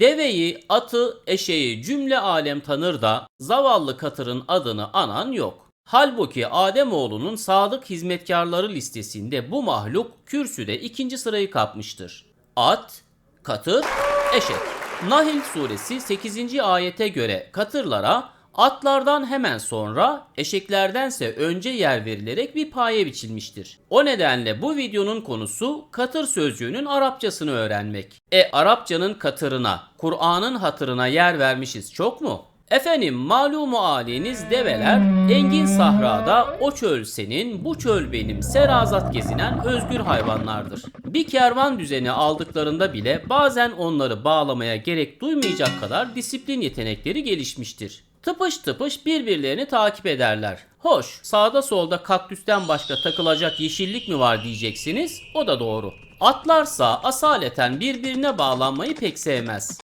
Deveyi, atı, eşeği cümle alem tanır da zavallı katırın adını anan yok. Halbuki Ademoğlunun sadık hizmetkarları listesinde bu mahluk kürsüde ikinci sırayı kapmıştır. At, katır, eşek. Nahil suresi 8. ayete göre katırlara atlardan hemen sonra eşeklerdense önce yer verilerek bir paye biçilmiştir. O nedenle bu videonun konusu katır sözcüğünün Arapçasını öğrenmek. E Arapçanın katırına, Kur'an'ın hatırına yer vermişiz çok mu? Efendim malumu aliniz develer engin sahrada o çöl senin bu çöl benim serazat gezinen özgür hayvanlardır. Bir kervan düzeni aldıklarında bile bazen onları bağlamaya gerek duymayacak kadar disiplin yetenekleri gelişmiştir. Tıpış tıpış birbirlerini takip ederler. Hoş, sağda solda kaktüsten başka takılacak yeşillik mi var diyeceksiniz. O da doğru. Atlarsa asaleten birbirine bağlanmayı pek sevmez.